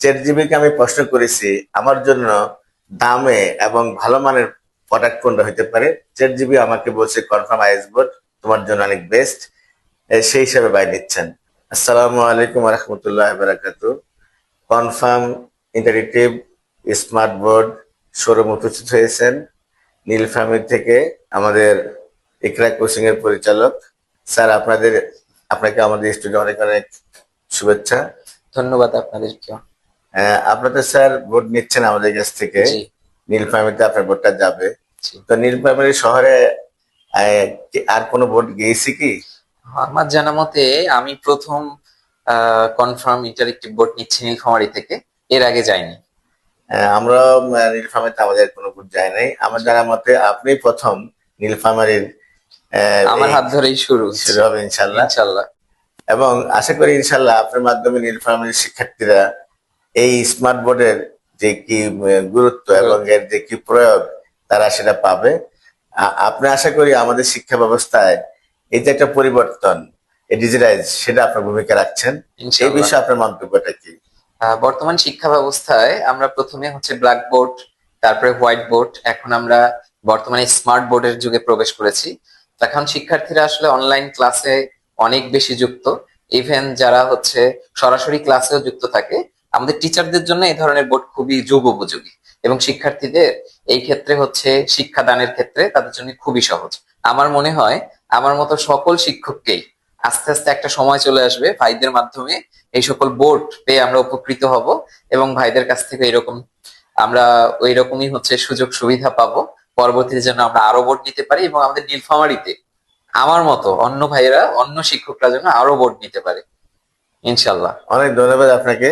Chat জিবিকে আমি প্রশ্ন করেছি, আমার জন্য দামে এবং ভালো মানের প্রোডাক্ট কোনটা হইতে পারে? চ্যাট জিবি আমাকে বলছে কনফার্ম আইএস বোর্ড তোমার জন্য অনেক বেস্ট সেই হিসাবে বাই নিচ্ছেন। আসসালামু আলাইকুম রহমতুল্লাহ বারাকাত confirm interactive smart board showroom উপস্থিত হয়েছেন। নীলফামির থেকে আমাদের ইকরা কোচিং এর পরিচালক। স্যার, আপনাদের, আপনাকে আমাদের স্টুডিও অনেক অনেক শুভেচ্ছা। ধন্যবাদ আপনাদেরকে আপনাদের স্যার ভোট নিচ্ছেন আমাদের কাছ থেকে। জি। নীলফামিতে আপনার ভোটটা যাবে। তো নীলফামির শহরে আর কোনো ভোট গিয়েছি কি? আমার জানা মতে আমি প্রথম কনফার্ম ইন্টারেক্টিভ বোর্ড নিচ্ছি নীলফামারি থেকে। এর আগে যাইনি। আমরা নীলফামারিতে আমাদের কোনো বোর্ড যায় নাই। আমার জানা মতে আপনি প্রথম নীলফামারির আমার হাত ধরেই শুরু। শুরু হবে ইনশাল্লাহ ইনশাল্লাহ এবং আশা করি ইনশাল্লাহ আপনার মাধ্যমে নীলফামারীর শিক্ষার্থীরা এই স্মার্ট বোর্ডের যে কি গুরুত্ব এবং এর যে কি প্রয়োগ তারা সেটা পাবে। আপনি আশা করি আমাদের শিক্ষা ব্যবস্থায় এই যে একটা পরিবর্তন ডিজিটাইজ সেটা আপনার ভূমিকা রাখছেন। এই বিষয়ে আপনার মন্তব্যটা কি? বর্তমান শিক্ষা ব্যবস্থায় আমরা প্রথমে হচ্ছে ব্ল্যাক বোর্ড তারপরে হোয়াইট বোর্ড এখন আমরা বর্তমানে স্মার্ট বোর্ডের যুগে প্রবেশ করেছি। এখন শিক্ষার্থীরা আসলে অনলাইন ক্লাসে অনেক বেশি যুক্ত। ইভেন যারা হচ্ছে সরাসরি ক্লাসেও যুক্ত থাকে আমাদের টিচারদের জন্য এই ধরনের বোর্ড খুবই যুগ উপযোগী এবং শিক্ষার্থীদের এই ক্ষেত্রে হচ্ছে শিক্ষাদানের ক্ষেত্রে তাদের জন্য খুবই সহজ। আমার মনে হয় আমার মতো সকল শিক্ষককেই আস্তে আস্তে একটা সময় চলে আসবে ভাইদের মাধ্যমে এই সকল বোর্ড পেয়ে আমরা উপকৃত হব এবং ভাইদের কাছ থেকে এরকম আমরা ওই রকমই হচ্ছে সুযোগ সুবিধা পাবো। পরবর্তীতে যেন আমরা আরও বোর্ড নিতে পারি এবং আমাদের নীলফামারিতে আমার মতো অন্য ভাইয়েরা, অন্য শিক্ষকরা যেন আরও বোর্ড নিতে পারে। ইনশাল্লাহ অনেক ধন্যবাদ আপনাকে।